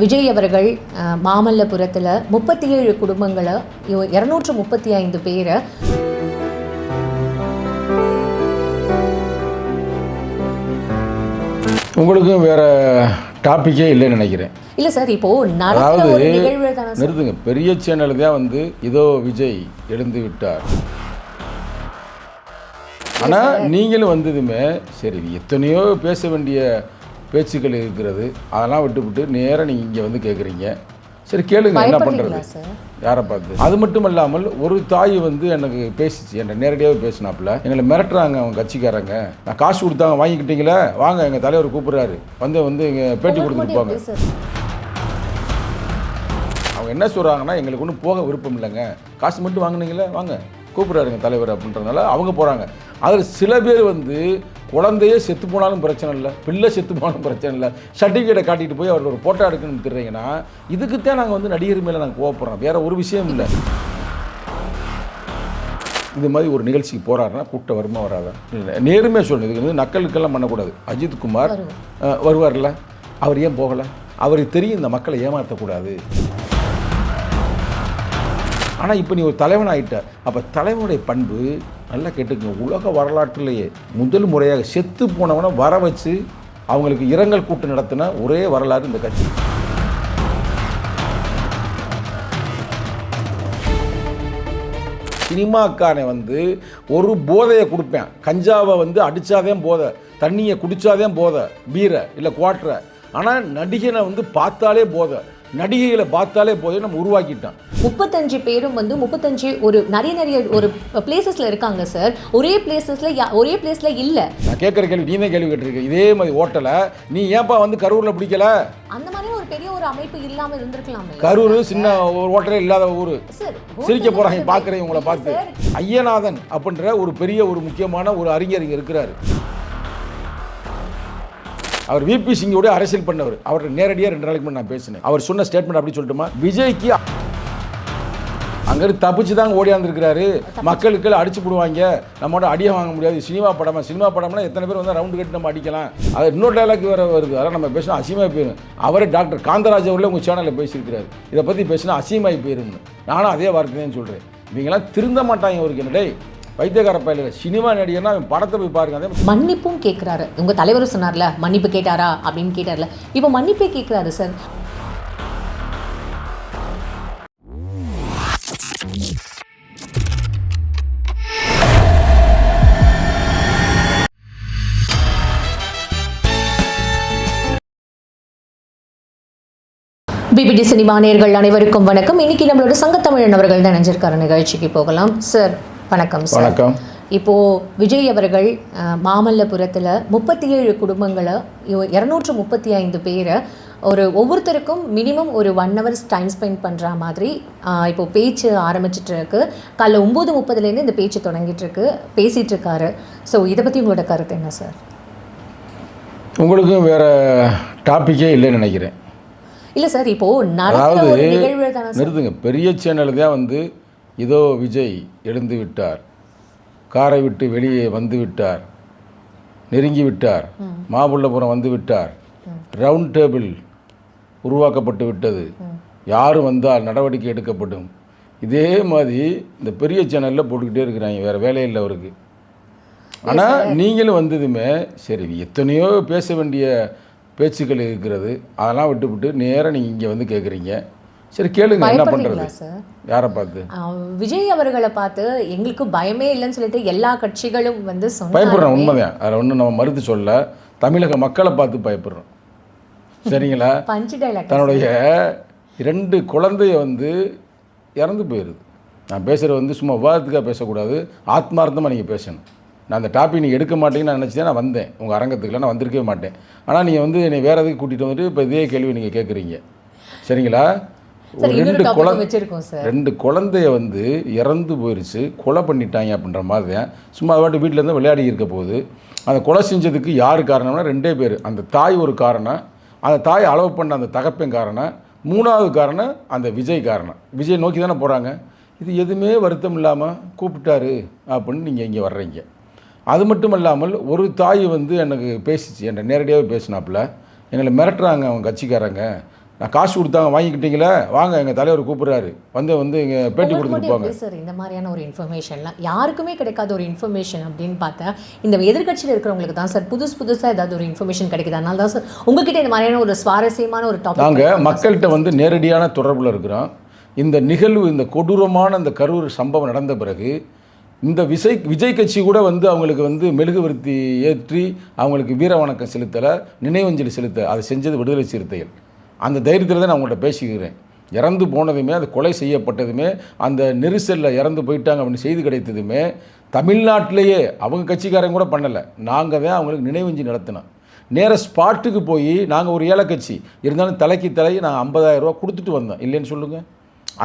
விஜய் அவர்கள் மாமல்லபுரத்தில் முப்பத்தி ஏழு குடும்பங்களை இரநூற்று முப்பத்தி ஐந்து பேரை உங்களுக்கும் வேற டாப்பிக்கே இல்லைன்னு நினைக்கிறேன். இல்ல சார் இப்போ அதாவது நிறுத்துங்க பெரிய சேனல் தான் வந்து இதோ விஜய் எழுந்து விட்டார். ஆனால் நீங்களும் வந்ததுமே சரி எத்தனையோ பேச வேண்டிய பேச்சுக்கள் இருக்கிறது. அதெல்லாம் விட்டுவிட்டு நேராக நீங்கள் இங்கே வந்து கேட்குறீங்க சரி கேளுங்க என்ன பண்ணுறது யாரை பார்த்து? அது மட்டும் இல்லாமல் ஒரு தாய் வந்து எனக்கு பேசிச்சு. என்கிட்ட நேரடியாகவே பேசினாப்புல. எங்களை மிரட்டுறாங்க அவங்க கட்சிக்காரங்க. நான் காசு கொடுத்தாங்க வாங்கிக்கிட்டீங்களே? வாங்க எங்கள் தலைவர் கூப்பிட்றாரு. வந்து வந்து இங்கே பேட்டி கொடுத்துட்டு போங்க. அவங்க என்ன சொல்கிறாங்கன்னா எங்களுக்கு ஒன்றும் போக விருப்பம் இல்லைங்க. காசு மட்டும் வாங்குனீங்களே? வாங்க. கூப்பிட்றாருங்க தலைவர் அப்படின்றதுனால அவங்க போகிறாங்க அதில் சில பேர் வந்து குழந்தையே செத்து போனாலும் பிரச்சனை இல்லை பிள்ளை செத்து போனாலும் பிரச்சனை இல்லை. சர்டிஃபிகேட்டை காட்டிட்டு போய் அவர் ஒரு ஃபோட்டோ எடுக்கணும்னு தெரியுங்கன்னா இதுக்குத்தான் நாங்கள் வந்து நடிகர் மேலே நாங்கள் கோவப்படுறோம். வேற ஒரு விஷயம் இல்லை. இது மாதிரி ஒரு நிகழ்ச்சிக்கு போகிறாருன்னா கூட்ட வருமா வராதா? இல்லை. நேர்மையாக சொல்லணும் இதுக்கு வந்து நக்கலுக்கெல்லாம் பண்ணக்கூடாது. அஜித் குமார் வருவார்ல? அவர் ஏன் போகலை? அவருக்கு தெரியும் இந்த மக்களை ஏமாற்றக்கூடாது ஆனால் இப்போ நீ ஒரு தலைவன் ஆகிட்ட அப்போ தலைவனுடைய பண்பு நல்லா கேட்டுக்கங்க. உலக வரலாற்றிலேயே முதல் முறையாக செத்து போனவனை வர வச்சு அவங்களுக்கு இரங்கல் கூட்டு நடத்தின ஒரே வரலாறு இந்த கட்சி. சினிமாக்காரனை வந்து ஒரு போதையை கொடுப்பேன். கஞ்சாவை வந்து அடித்தாதான் போதை. தண்ணியை குடித்தாதான் போதை. பீரை இல்லை குவாட்டரை. ஆனால் நடிகனை வந்து பார்த்தாலே போதை. நடிகைகளை பார்த்தாலே போதை நம்ம உருவாக்கிட்டான் முப்பத்தஞ்சு பேரும் வந்து முப்பத்தஞ்சு ஒரு நிறைய நிறைய ஒரு பிளேசஸ்ல இருக்காங்க சார் ஒரே பிளேசஸ்ல ஒரே பிளேஸ்ல இல்ல. நான் கேட்குற கேள்வி நீ தான் கேள்வி கேட்டிருக்க. இதே மாதிரி ஓட்டலை நீ ஏன்பா வந்து கரூரில் பிடிக்கல? அந்த மாதிரி ஒரு பெரிய ஒரு அமைப்பு இல்லாம இருந்திருக்கலாமே. கரூர் சின்ன ஒரு ஓட்டலே இல்லாத ஊர். சார் சிரிக்க போகிறாங்க பார்க்குறேன் உங்களை பார்த்து. ஐயநாதன் அப்படின்ற ஒரு பெரிய ஒரு முக்கியமான ஒரு அறிஞர் இங்கே இருக்கிறாரு. அவர் விபி சிங்கோட அரசியல் பண்ணவர். அவர் நேரடியாக ரெண்டு நாளைக்கு முன்னாடி நான் பேசினேன். அவர் சொன்ன ஸ்டேட்மெண்ட் அப்படி சொல்லட்டுமா? விஜய்க்கு அங்கிருந்து தப்பிச்சு தாங்க ஓடியாந்துருக்கிறாரு. மக்களுக்கு அடிச்சு போடுவாங்க. நம்மளோட அடியை வாங்க முடியாது. சினிமா படமா சினிமா படம்னா எத்தனை பேர் வந்து ரவுண்டு கட்டி நம்ம அடிக்கலாம். அது இன்னொரு டைலாக் வேறு வருது. அதெல்லாம் நம்ம பேசினா அசியமாக போயிடும் அவரே டாக்டர் காந்தராஜ் அவர்களே உங்கள் சேனலில் பேசியிருக்கிறாரு. இதை பற்றி பேசினா அசியமாகி போயிருன்னு நானும் அதே வார்த்தை தான் சொல்கிறேன் இவங்கெல்லாம் திருந்த மாட்டாங்க ஒரு என்னடே வைத்தியகார பயில சினிமா நடிகர்னா அவன் படத்தை போய் பாருங்க. அதே மன்னிப்பும் கேட்குறாரு உங்க தலைவர் சொன்னார்ல மன்னிப்பு கேட்டாரா அப்படின்னு கேட்டார்ல. இப்போ மன்னிப்பே கேட்குறாரு சார். பிபிடி சினிமா நேர்கள் அனைவருக்கும் வணக்கம். இன்னைக்கு நம்மளோட சங்கத்தமிழன் அவர்கள் தான் நினைஞ்சிருக்காரு நிகழ்ச்சிக்கு போகலாம். சார் வணக்கம் சார் வணக்கம். இப்போ விஜய் அவர்கள் மாமல்லபுரத்தில் முப்பத்தி ஏழு குடும்பங்களை இரநூற்று முப்பத்தி ஐந்து பேரை ஒரு ஒவ்வொருத்தருக்கும் மினிமம் ஒரு ஒன் ஹவர்ஸ் டைம் ஸ்பெண்ட் பண்ணுற மாதிரி அஹ், இப்போ பேச்சு ஆரம்பிச்சிட்டு இருக்கு காலைல ஒம்பது முப்பதுலேருந்து இந்த பேச்சு தொடங்கிட்டு இருக்கு பேசிட்டு இருக்காரு ஸோ இதை பற்றி உங்களோட கருத்து என்ன சார் உங்களுக்கும் வேற டாப்பிக்கே இல்லைன்னு நினைக்கிறேன். இல்லை சார் இப்போ நடக்கிற அதாவது ஒரு நிகழ்வு தானே சார் நிறுத்துங்க. பெரிய சேனல் தான் வந்து இதோ விஜய் எழுந்து விட்டார். காரை விட்டு வெளியே வந்து விட்டார். நெருங்கி விட்டார். மாமல்லபுரம் வந்து விட்டார். ரவுண்ட் டேபிள் உருவாக்கப்பட்டு விட்டது. யார் வந்தால் நடவடிக்கை எடுக்கப்படும். இதே மாதிரி இந்த பெரிய சேனலில் போட்டுக்கிட்டே இருக்கிறாங்க. வேறு வேலையில்லை அவருக்கு. ஆனால் நீங்களும் வந்ததுமே சரி எத்தனையோ பேச வேண்டிய பேச்சுக்கள் இருக்கிறது. அதெல்லாம் விட்டுவிட்டு நேராக நீங்கள் இங்கே வந்து கேட்குறீங்க சரி கேளுங்க என்ன பண்ணுறது யாரை பார்த்து? விஜய் அவர்களை பார்த்து எங்களுக்கு பயமே இல்லைன்னு சொல்லிட்டு எல்லா கட்சிகளும் வந்து பயப்படுறோம் உண்மைதான். அதில் ஒன்றும் நம்ம மறுத்து சொல்ல தமிழக மக்களை பார்த்து பயப்படுறோம். சரிங்களா? தன்னுடைய இரண்டு குழந்தைய வந்து இறந்து போயிடுது நான் பேசுகிறது வந்து சும்மா விவாதத்துக்காக பேசக்கூடாது. ஆத்மார்த்தமாக நீங்கள் பேசணும். நான் அந்த டாபிக் நீங்கள் எடுக்க மாட்டீங்கன்னு நான் நினச்சி தான் நான் வந்தேன். உங்கள் அரங்கத்துக்குலாம் நான் வந்திருக்கவே மாட்டேன். ஆனால் நீங்கள் வந்து என்னை வேறு எதுக்கு கூட்டிகிட்டு வந்துட்டு இப்போ இதே கேள்வி நீங்கள் கேட்குறீங்க சரிங்களா? ரெண்டு குழந்தை ரெண்டு குழந்தைய வந்து இறந்து போயிருச்சு கொலை பண்ணிட்டாங்க அப்படின்ற மாதிரி தான். சும்மா வாட்டு வீட்டில் இருந்து விளையாடி இருக்க போகுது. அந்த கொலை செஞ்சதுக்கு யார் காரணம்னா ரெண்டே பேர். அந்த தாய் ஒரு காரணம் அந்த தாய் அளவு பண்ண அந்த தகப்பன் காரணம் மூணாவது காரணம் அந்த விஜய் காரணம். விஜய் நோக்கி தானே போகிறாங்க இது எதுவுமே வருத்தம் இல்லாமல் கூப்பிட்டாரு அப்படின்னு நீங்கள் இங்கே வர்றீங்க. அது மட்டும் இல்லாமல் ஒரு தாய் வந்து எனக்கு பேசிச்சு என்கிட்ட நேரடியாகவே பேசினாப்புல. எங்களை மிரட்டுறாங்க அவங்க கட்சிக்காரங்க. நான் காசு கொடுத்தாங்க வாங்கிக்கிட்டீங்களா வாங்க எங்கள் தலைவர் கூப்பிட்றாரு. வந்து வந்து இங்கே பேட்டி உங்களுக்கு கொடுத்துட்டு மட்டும் போங்க. எப்படி சார் இந்த மாதிரியான ஒரு இன்ஃபர்மேஷன்லாம் யாருக்குமே கிடைக்காத ஒரு இன்ஃபர்மேஷன் அப்படின்னு பார்த்தா இந்த எதிர்க்கட்சியில் இருக்கிறவங்களுக்கு தான் சார் புதுசு புதுசாக ஏதாவது ஒரு இன்ஃபர்மேஷன் கிடைக்குது. அதனால தான் சார் உங்ககிட்ட இந்த மாதிரியான ஒரு சுவாரஸ்யமான ஒரு டாபிக் நாங்கள் மக்கள்கிட்ட வந்து நேரடியான தொடர்பில் இருக்கிறோம். இந்த நிகழ்வு இந்த கொடூரமான இந்த கரூர் சம்பவம் நடந்த பிறகு இந்த விஜய் விஜய் கட்சி கூட வந்து அவங்களுக்கு வந்து மெழுகுவர்த்தி ஏற்றி அவங்களுக்கு வீர வணக்கம் செலுத்தலை நினைவஞ்சலி செலுத்த அதை செஞ்சது விடுதலை சிறுத்தைகள். அந்த தைரியத்தில் தான் நான் உங்கள்கிட்ட பேசிக்கிறேன். இறந்து போனதுமே அது கொலை செய்யப்பட்டதுமே அந்த நெரிசலில் இறந்து போயிட்டாங்க அப்படின்னு செய்தி கிடைத்ததுமே தமிழ்நாட்டிலேயே அவங்க கட்சிக்காரங்க கூட பண்ணலை. நாங்கள் தான் அவங்களுக்கு நினைவஞ்சி நடத்தினோம். நேர ஸ்பாட்டுக்கு போய் நாங்கள் ஒரு ஏழை கட்சி. இருந்தாலும் தலைக்கு தலையை நான் 50000 ரூபா கொடுத்துட்டு வந்தோம். இல்லைன்னு சொல்லுங்கள்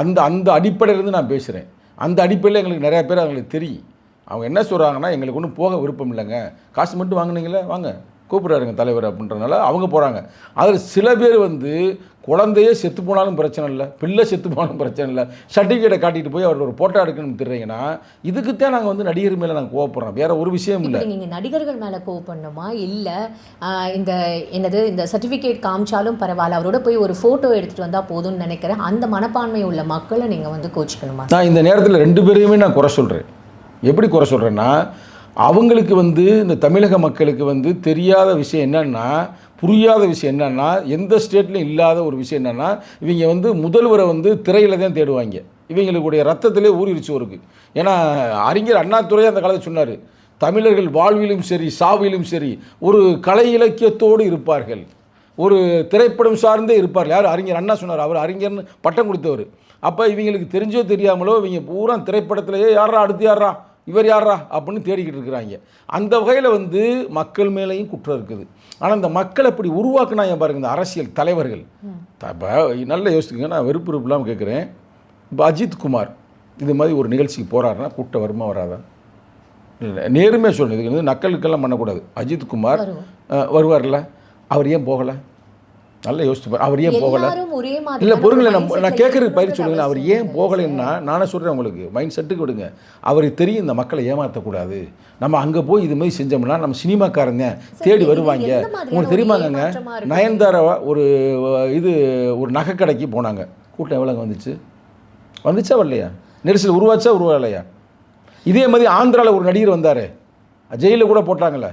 அந்த அந்த அடிப்படையிலேருந்து நான் பேசுகிறேன் அந்த அடிப்படையில் எங்களுக்கு நிறையா பேர் அவங்களுக்கு தெரியும். அவங்க என்ன சொல்கிறாங்கன்னா எங்களுக்கு ஒன்றும் போக விருப்பம் இல்லைங்க. காசு மட்டும் வாங்கினீங்களே வாங்க. கூப்பிட்றாருங்க தலைவர் அப்படின்றனால அவங்க போகிறாங்க அதில் சில பேர் வந்து குழந்தையே செத்து போனாலும் பிரச்சனை இல்லை பிள்ளை செத்து போனாலும் பிரச்சனை இல்லை சர்டிஃபிகேட்டை காட்டிட்டு போய் அவர் ஒரு போட்டோ எடுக்கணும்னு தெரியுங்கன்னா இதுக்குத்தான் நாங்கள் வந்து நடிகர் மேலே நாங்கள் கோவப்படுறோம். வேற ஒரு விஷயம் இல்லை. நீங்கள் நடிகர்கள் மேலே கோவப்படணுமா இல்லை இந்த என்னது இந்த சர்டிஃபிகேட் காமிச்சாலும் பரவாயில்ல அவரோட போய் ஒரு ஃபோட்டோ எடுத்துகிட்டு வந்தால் போதும்னு நினைக்கிறேன். அந்த மனப்பான்மை உள்ள மக்களை நீங்கள் வந்து கோச்சிக்கணுமா? நான் இந்த நேரத்தில் ரெண்டு பேரையுமே நான் குறை சொல்கிறேன் எப்படி குறை சொல்கிறேன்னா அவங்களுக்கு வந்து இந்த தமிழக மக்களுக்கு வந்து தெரியாத விஷயம் என்னென்னா புரியாத விஷயம் என்னென்னா எந்த ஸ்டேட்லையும் இல்லாத ஒரு விஷயம் என்னென்னா இவங்க வந்து முதல்வரை வந்து திரையில் தான் தேடுவாங்க. இவங்களுடைய ரத்தத்திலே ஊறிடுச்சு ஒருக்கு ஏன்னா அறிஞர் அண்ணாதுரை அந்த காலத்தில் சொன்னார் தமிழர்கள் வாழ்விலும் சரி சாவிலும் சரி ஒரு கலை இலக்கியத்தோடு இருப்பார்கள். ஒரு திரைப்படம் சார்ந்தே இருப்பார் யார்? அறிஞர் அண்ணா சொன்னார். அவர் அறிஞர்னு பட்டம் கொடுத்தவர். அப்போ இவங்களுக்கு தெரிஞ்சோ தெரியாமலோ இவங்க பூரா திரைப்படத்திலேயே யாரா அடுத்து யாரா இவர் யாரா அப்படின்னு தேடிக்கிட்டு இருக்கிறாங்க. அந்த வகையில் வந்து மக்கள் மேலேயும் குற்றம் இருக்குது. ஆனால் இந்த மக்களை இப்படி உருவாக்குனாங்க பாருங்க இந்த அரசியல் தலைவர்கள். நல்லா யோசிச்சுங்க நான் வெறுப்பு இல்லாமல் கேட்குறேன் இப்போ அஜித் குமார் இது மாதிரி ஒரு நிகழ்ச்சிக்கு போகிறாருன்னா கூட்டம் வருமா வராதா? இல்லை நேர்மையாக சொல்லணும் இதுக்கு வந்து நக்கலுக்கெல்லாம் பண்ணக்கூடாது. அஜித் குமார் வருவார்ல? அவர் ஏன் போகலை? நல்லா யோசிச்சு பாரு. அவர் ஏன் போகலை? இல்லை பொருங்களேன் நான் நான் கேட்குறது பயிர் சொல்லுங்க அவர் ஏன் போகலைன்னா நானே சொல்கிறேன் உங்களுக்கு மைண்ட் செட்டுக்கு விடுங்க. அவருக்கு தெரியும் இந்த மக்களை ஏமாற்றக்கூடாது நம்ம அங்கே போய் இது மாதிரி செஞ்சோம்னா நம்ம சினிமாக்காரங்க தேடி வருவாங்க. உங்களுக்கு இருக்கு? நயன்தாரா ஒரு இது ஒரு நகைக்கடைக்கு போனாங்க. கூட்டம் எவ்வளோங்க வந்துச்சு? வந்துச்சா வரலையா? நெரிசல் உருவாச்சா உருவாகலையா இதே மாதிரி ஆந்திராவில் ஒரு நடிகர் வந்தார். ஜெயிலில் கூட போட்டாங்களே